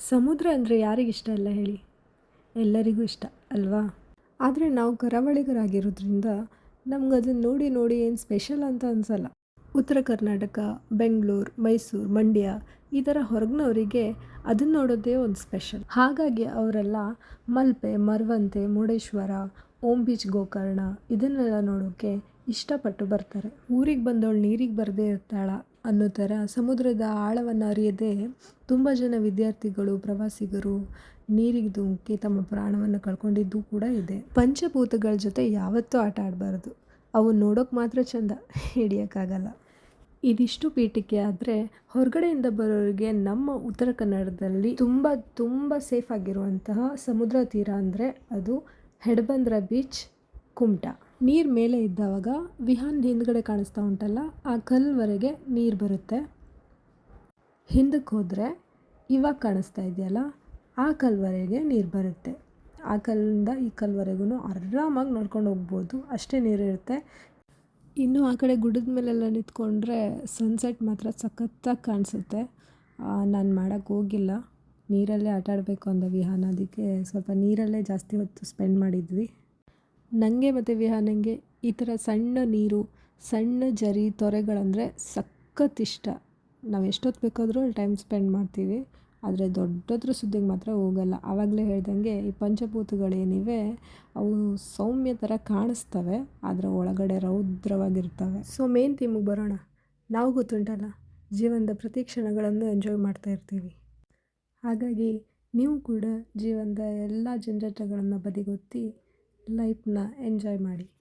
ಸಮುದ್ರ ಅಂದರೆ ಯಾರಿಗಿಷ್ಟ ಇಲ್ಲ ಹೇಳಿ. ಎಲ್ಲರಿಗೂ ಇಷ್ಟ, ಅಲ್ವಾ? ಆದರೆ ನಾವು ಕರಾವಳಿಗರಾಗಿರೋದ್ರಿಂದ ನಮ್ಗೆ ಅದನ್ನು ನೋಡಿ ನೋಡಿ ಏನು ಸ್ಪೆಷಲ್ ಅಂತ ಅನ್ಸಲ್ಲ. ಉತ್ತರ ಕರ್ನಾಟಕ, ಬೆಂಗಳೂರು, ಮೈಸೂರು, ಮಂಡ್ಯ ಈ ಥರ ಹೊರಗಿನವರಿಗೆ ಅದನ್ನು ನೋಡೋದೇ ಒಂದು ಸ್ಪೆಷಲ್ ಹಾಗಾಗಿ ಅವರೆಲ್ಲ ಮಲ್ಪೆ, ಮರವಂತೆ, ಮುರುಡೇಶ್ವರ, ಓಂ ಬೀಚ್ ಗೋಕರ್ಣ ಇದನ್ನೆಲ್ಲ ನೋಡೋಕ್ಕೆ ಇಷ್ಟಪಟ್ಟು ಬರ್ತಾರೆ. ಊರಿಗೆ ಬಂದವಳು ನೀರಿಗೆ ಬರದೇ ಇರ್ತಾಳ ಅನ್ನೋ ಥರ ಸಮುದ್ರದ ಆಳವನ್ನು ಅರಿಯದೆ ತುಂಬ ಜನ ವಿದ್ಯಾರ್ಥಿಗಳು, ಪ್ರವಾಸಿಗರು ನೀರಿಗೆ ಧುಮುಕಿ ತಮ್ಮ ಪ್ರಾಣವನ್ನು ಕಳ್ಕೊಂಡಿದ್ದು ಕೂಡ ಇದೆ. ಪಂಚಭೂತಗಳ ಜೊತೆ ಯಾವತ್ತೂ ಆಟ ಆಡಬಾರ್ದು. ಅವು ನೋಡೋಕೆ ಮಾತ್ರ ಚೆಂದ, ಹಿಡಿಯೋಕ್ಕಾಗಲ್ಲ. ಇದಿಷ್ಟು ಪೀಠಿಕೆ ಆದರೆ ಹೊರಗಡೆಯಿಂದ ಬರೋರಿಗೆ ನಮ್ಮ ಉತ್ತರ ಕನ್ನಡದಲ್ಲಿ ತುಂಬ ತುಂಬ ಸೇಫ್ ಆಗಿರುವಂತಹ ಸಮುದ್ರ ತೀರ ಅಂದರೆ ಅದು ಹೆಡಬಂದ್ರ ಬೀಚ್ ಕುಮಟಾ. ನೀರು ಮೇಲೆ ಇದ್ದಾಗ ವಿಹಾನ್ ಹಿಂದ್ಗಡೆ ಕಾಣಿಸ್ತಾ ಉಂಟಲ್ಲ, ಆ ಕಲ್ವರೆಗೆ ನೀರು ಬರುತ್ತೆ. ಹಿಂದಕ್ಕೆ ಹೋದರೆ ಇವಾಗ ಕಾಣಿಸ್ತಾ ಇದೆಯಲ್ಲ, ಆ ಕಲ್ವರೆಗೆ ನೀರು ಬರುತ್ತೆ. ಆ ಕಲ್ಲಿಂದ ಈ ಕಲ್ವರೆಗೂ ಆರಾಮಾಗಿ ನೋಡ್ಕೊಂಡು ಹೋಗ್ಬೋದು, ಅಷ್ಟೇ ನೀರಿರುತ್ತೆ ಇನ್ನು ಆ ಕಡೆ ಗುಡ್ಡದ ಮೇಲೆಲ್ಲ ನಿಂತ್ಕೊಂಡ್ರೆ ಸನ್ಸೆಟ್ ಮಾತ್ರ ಸಖತ್ತಾಗಿ ಕಾಣಿಸುತ್ತೆ. ನಾನು ಮಾಡೋಕ್ಕೆ ಹೋಗಿಲ್ಲ. ನೀರಲ್ಲೇ ಆಟಾಡಬೇಕು ಅಂದ ವಿಹಾನ, ಅದಕ್ಕೆ ಸ್ವಲ್ಪ ನೀರಲ್ಲೇ ಜಾಸ್ತಿ ಹೊತ್ತು ಸ್ಪೆಂಡ್ ಮಾಡಿದ್ವಿ. ನನಗೆ ಮತ್ತು ವಿಹಾನಂಗೆ ಈ ಥರ ಸಣ್ಣ ನೀರು, ಸಣ್ಣ ಜರಿ ತೊರೆಗಳಂದರೆ ಸಖತ್ ಇಷ್ಟ. ನಾವು ಎಷ್ಟೊತ್ತು ಬೇಕಾದರೂ ಅಲ್ಲಿ ಟೈಮ್ ಸ್ಪೆಂಡ್ ಮಾಡ್ತೀವಿ. ಆದರೆ ದೊಡ್ಡದ್ರ ಸುದ್ದಿಗೆ ಮಾತ್ರ ಹೋಗಲ್ಲ. ಆವಾಗಲೇ ಹೇಳ್ದಂಗೆ ಈ ಪಂಚಭೂತಗಳೇನಿವೆ ಅವು ಸೌಮ್ಯ ಥರ ಕಾಣಿಸ್ತವೆ, ಆದರೆ ಒಳಗಡೆ ರೌದ್ರವಾಗಿರ್ತವೆ. ಸೊ ಮೇನ್ ಥೀಮಿಗೆ ಬರೋಣ. ನಾವು ಗೊತ್ತುಂಟಲ್ಲ, ಜೀವನದ ಪ್ರತಿ ಕ್ಷಣಗಳನ್ನು ಎಂಜಾಯ್ ಮಾಡ್ತಾ ಇರ್ತೀವಿ. ಹಾಗಾಗಿ, ನೀವು ಕೂಡ ಜೀವನದ ಎಲ್ಲ ಜಂಜಾಟಗಳನ್ನು ಬದಿಗೊತ್ತಿ ಲೈಫ್ನ ಎಂಜಾಯ್ ಮಾಡಿ.